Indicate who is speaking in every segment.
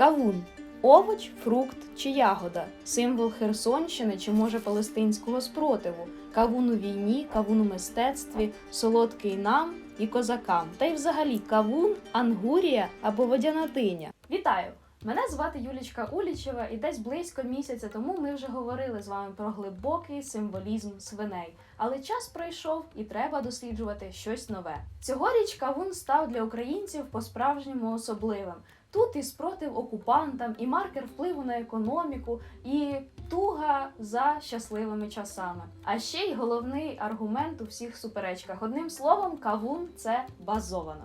Speaker 1: Кавун овоч, фрукт чи ягода, символ Херсонщини чи може палестинського спротиву, кавун у війні, кавун у мистецтві, солодкий нам і козакам. Та й взагалі кавун, ангурія або водяна тиня. Вітаю! Мене звати Юлічка Улічева, і десь близько місяця тому ми вже говорили з вами про глибокий символізм свиней. Але час пройшов і треба досліджувати щось нове. Цьогоріч кавун став для українців по-справжньому особливим. Тут і спротив окупантам, і маркер впливу на економіку, і туга за щасливими часами. А ще й головний аргумент у всіх суперечках. Одним словом, кавун це базовано.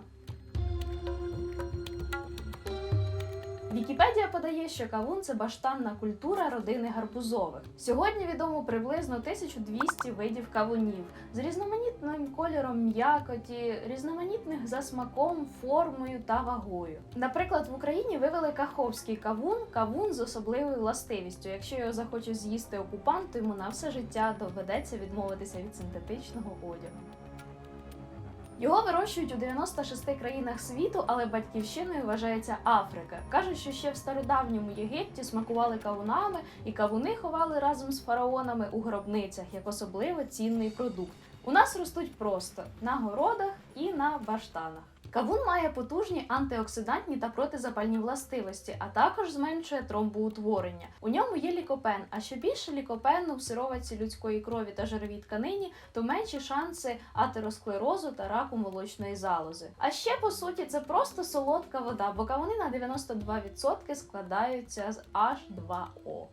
Speaker 1: Вікіпедія подає, що кавун це баштанна культура родини гарбузових. Сьогодні відомо приблизно 1200 видів кавунів з різноманітним кольором м'якоті, різноманітних за смаком, формою та вагою. Наприклад, в Україні вивели каховський кавун, кавун з особливою властивістю. Якщо його захоче з'їсти окупант, то йому на все життя доведеться відмовитися від синтетичного одягу. Його вирощують у 96 країнах світу, але батьківщиною вважається Африка. Кажуть, що ще в стародавньому Єгипті смакували кавунами, і кавуни ховали разом з фараонами у гробницях як особливо цінний продукт. У нас ростуть просто на городах і на баштанах. Кавун має потужні антиоксидантні та протизапальні властивості, а також зменшує тромбоутворення. У ньому є лікопен. А що більше лікопену в сироватці людської крові та жировій тканині, то менші шанси атеросклерозу та раку молочної залози. А ще по суті це просто солодка вода, бо кавуни на 92% складаються з H2O.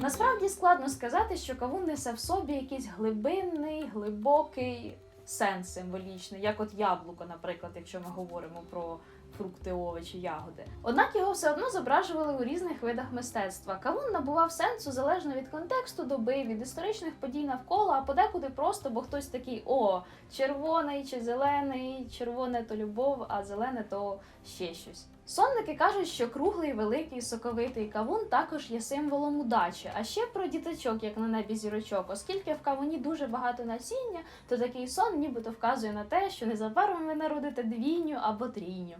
Speaker 1: Насправді складно сказати, що кавун несе в собі якийсь глибинний, глибокий сенс символічний, як от яблуко, наприклад, якщо ми говоримо про фрукти, овочі, ягоди. Однак його все одно зображували у різних видах мистецтва. Кавун набував сенсу залежно від контексту доби, від історичних подій навколо, а подекуди просто, бо хтось такий: о, червоний чи зелений, червоне то любов, а зелене то ще щось. Сонники кажуть, що круглий, великий, соковитий кавун також є символом удачі. А ще про діточок, як на небі зірочок, оскільки в кавуні дуже багато насіння, то такий сон нібито вказує на те, що незабаром ви народите двійню або трійню.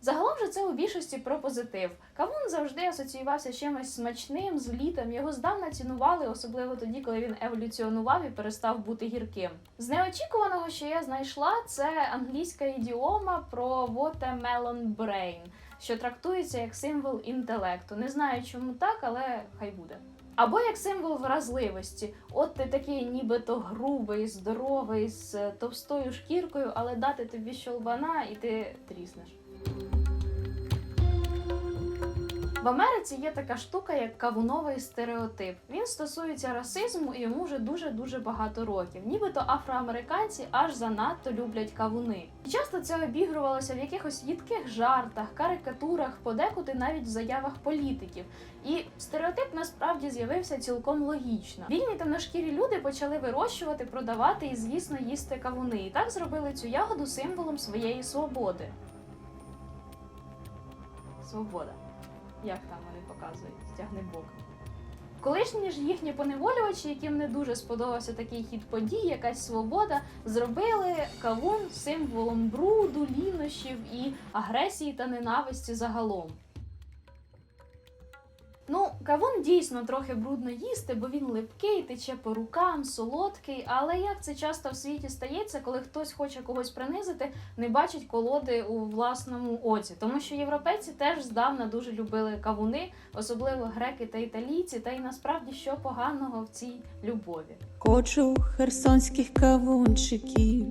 Speaker 1: Загалом же це у більшості про позитив. Кавун завжди асоціювався з чимось смачним, з літом. Його здавна цінували, особливо тоді, коли він еволюціонував і перестав бути гірким. З неочікуваного, що я знайшла, це англійська ідіома про watermelon brain, що трактується як символ інтелекту. Не знаю, чому так, але хай буде. Або як символ вразливості. От ти такий нібито грубий, здоровий, з товстою шкіркою, але дати тобі щолбана і ти тріснеш. В Америці є така штука, як кавуновий стереотип. Він стосується расизму і йому вже дуже дуже багато років. Нібито афроамериканці аж занадто люблять кавуни. І часто це обігрувалося в якихось їдких жартах, карикатурах, подекуди навіть в заявах політиків. І стереотип насправді з'явився цілком логічно. Вільні темношкірі люди почали вирощувати, продавати і, звісно, їсти кавуни. І так зробили цю ягоду символом своєї свободи. Свобода. Як там вони показують, стягни бок. Колишні ж їхні поневолювачі, яким не дуже сподобався такий хід подій, якась свобода, зробили кавун символом бруду, лінощів і агресії та ненависті загалом. Кавун дійсно трохи брудно їсти, бо він липкий, тече по рукам, солодкий. Але як це часто в світі стається, коли хтось хоче когось принизити, не бачить колоди у власному оці. Тому що європейці теж здавна дуже любили кавуни, особливо греки та італійці, та й насправді що поганого в цій любові.
Speaker 2: Хочу херсонських кавунчиків.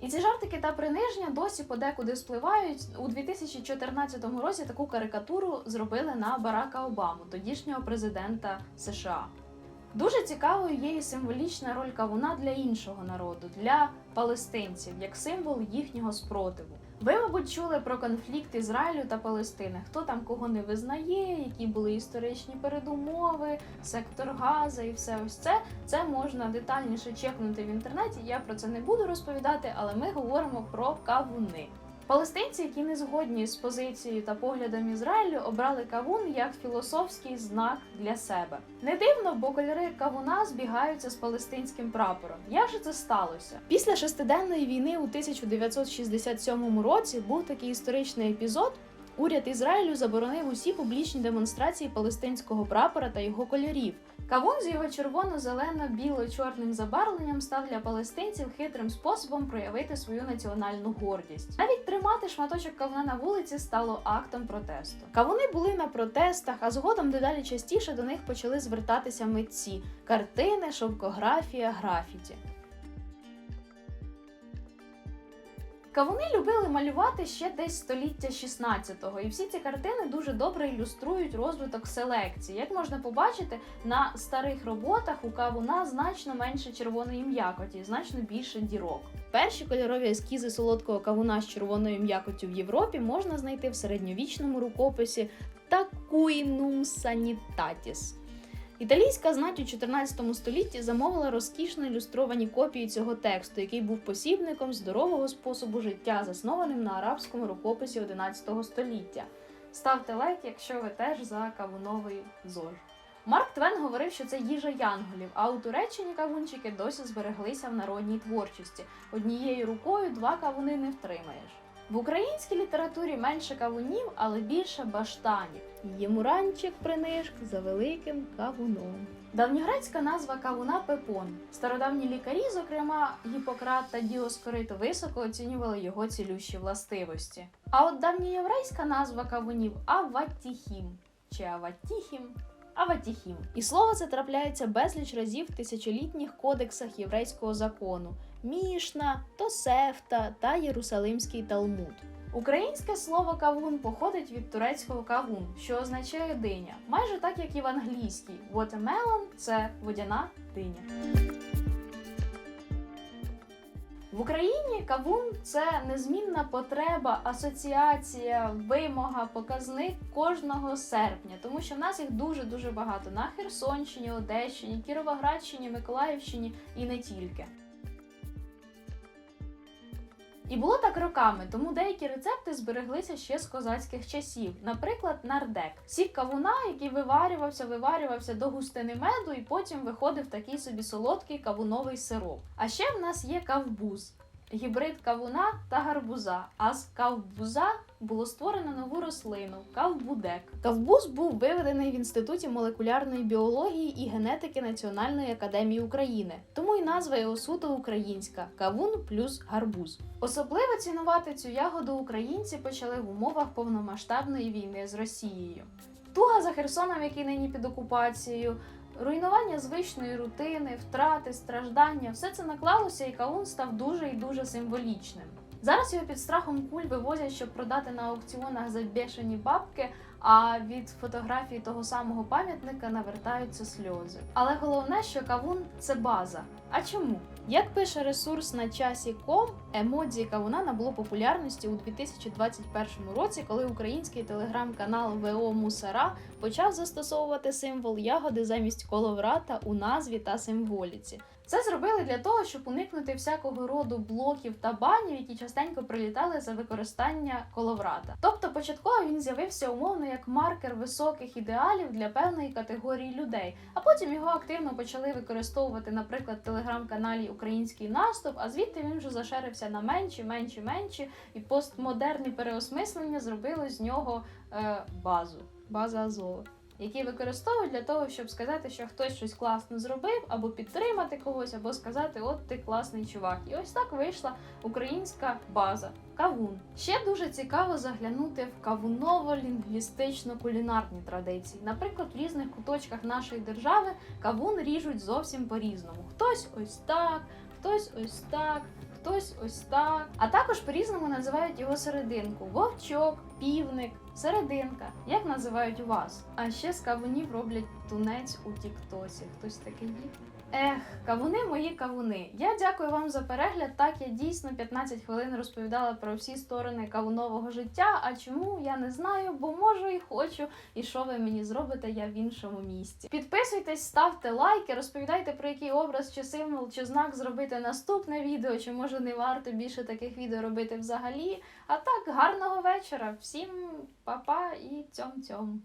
Speaker 1: І ці жартики та приниження досі подекуди спливають. У 2014 році таку карикатуру зробили на Барака Обаму, тодішнього президента США. Дуже цікавою є і символічна роль кавуна для іншого народу, для палестинців, як символ їхнього спротиву. Ви, мабуть, чули про конфлікт Ізраїлю та Палестини, хто там кого не визнає, які були історичні передумови, сектор Газа і все ось це. Це можна детальніше чекнути в інтернеті. Я про це не буду розповідати, але ми говоримо про кавуни. Палестинці, які не згодні з позицією та поглядом Ізраїлю, обрали кавун як філософський знак для себе. Не дивно, бо кольори кавуна збігаються з палестинським прапором. Як же це сталося? Після шестиденної війни у 1967 році був такий історичний епізод. Уряд Ізраїлю заборонив усі публічні демонстрації палестинського прапора та його кольорів. Кавун з його червоно-зелено-біло-чорним забарвленням став для палестинців хитрим способом проявити свою національну гордість. Навіть тримати шматочок кавуна на вулиці стало актом протесту. Кавуни були на протестах, а згодом дедалі частіше до них почали звертатися митці: картини, шовкографія, графіті. Кавуни любили малювати ще десь століття 16-го, і всі ці картини дуже добре ілюструють розвиток селекції. Як можна побачити, на старих роботах у кавуна значно менше червоної м'якоті, значно більше дірок. Перші кольорові ескізи солодкого кавуна з червоною м'якоттю в Європі можна знайти в середньовічному рукописі Такуїнум Санітатіс. Італійська знать у 14 столітті замовила розкішно ілюстровані копії цього тексту, який був посібником здорового способу життя, заснованим на арабському рукописі 11 століття. Ставте лайк, якщо ви теж за кавуновий ЗОЖ. Марк Твен говорив, що це їжа янголів, а у Туреччині кавунчики досі збереглися в народній творчості. Однією рукою два кавуни не втримаєш. В українській літературі менше кавунів, але більше баштанів. Є муранчик принишк за великим кавуном. Давньогрецька назва кавуна пепон. Стародавні лікарі, зокрема Гіппократ та Діоскорит, високо оцінювали його цілющі властивості. А от давньоєврейська назва кавунів аватіхім чи аватіхім. Аватіхім. І слово це трапляється безліч разів в тисячолітніх кодексах єврейського закону Мішна, Тосефта та Єрусалимський Талмуд. Українське слово кавун походить від турецького кавун, що означає диня, майже так як і в англійській. Watermelon – це водяна диня. В Україні кавун це незмінна потреба, асоціація, вимога, показник кожного серпня, тому що в нас їх дуже дуже багато на Херсонщині, Одещині, Кіровоградщині, Миколаївщині і не тільки. І було так роками, тому деякі рецепти збереглися ще з козацьких часів. Наприклад, нардек сік кавуна, який виварювався, виварювався до густини меду, і потім виходив такий собі солодкий кавуновий сироп. А ще в нас є кавбуз. Гібрид кавуна та гарбуза. А з кавбуза було створено нову рослину кавбудек. Кавбуз був виведений в інституті молекулярної біології і генетики Національної академії України, тому і назва його суто українська кавун плюс гарбуз. Особливо цінувати цю ягоду українці почали в умовах повномасштабної війни з Росією. Туга за Херсоном, який нині під окупацією, руйнування звичної рутини, втрати, страждання все це наклалося, і кавун став дуже і дуже символічним. Зараз його під страхом куль вивозять, щоб продати на аукціонах за бешені бабки, а від фотографії того самого пам'ятника навертаються сльози. Але головне, що кавун це база. А чому? Як пише ресурс на часі.com, емодзі кавуна набуло популярності у 2021 році, коли український телеграм-канал ВО Мусара почав застосовувати символ ягоди замість коловрата у назві та символіці. Це зробили для того, щоб уникнути всякого роду блоків та банів, які частенько прилітали за використання коловрата. Тобто, початково він з'явився умовно як маркер високих ідеалів для певної категорії людей, а потім його активно почали використовувати, наприклад, в телеграм-каналі Український наступ, а звідти він вже зашерився на менші, менші, менші, і постмодерне переосмислення зробили з нього е, базу, база Азова які використовують для того, щоб сказати, що хтось щось класно зробив, або підтримати когось, або сказати, от ти класний чувак. І ось так вийшла українська база. Кавун. Ще дуже цікаво заглянути в кавуново-лінгвістично-кулінарні традиції. Наприклад, в різних куточках нашої держави кавун ріжуть зовсім по-різному. Хтось ось так, хтось ось так. Хтось ось так, а також по-різному називають його серединку: вовчок, півник, серединка. Як називають вас? А ще з кавунів роблять тунець у Тіктосі. Хтось такий є? Ех, кавуни мої кавуни. Я дякую вам за перегляд. Так я дійсно 15 хвилин розповідала про всі сторони кавунового життя. А чому я не знаю, бо можу і хочу. І що ви мені зробите, я в іншому місці. Підписуйтесь, ставте лайки, розповідайте про який образ чи символ чи знак зробити наступне відео, чи може не варто більше таких відео робити взагалі. А так, гарного вечора. Всім па-па і цьом-цьом.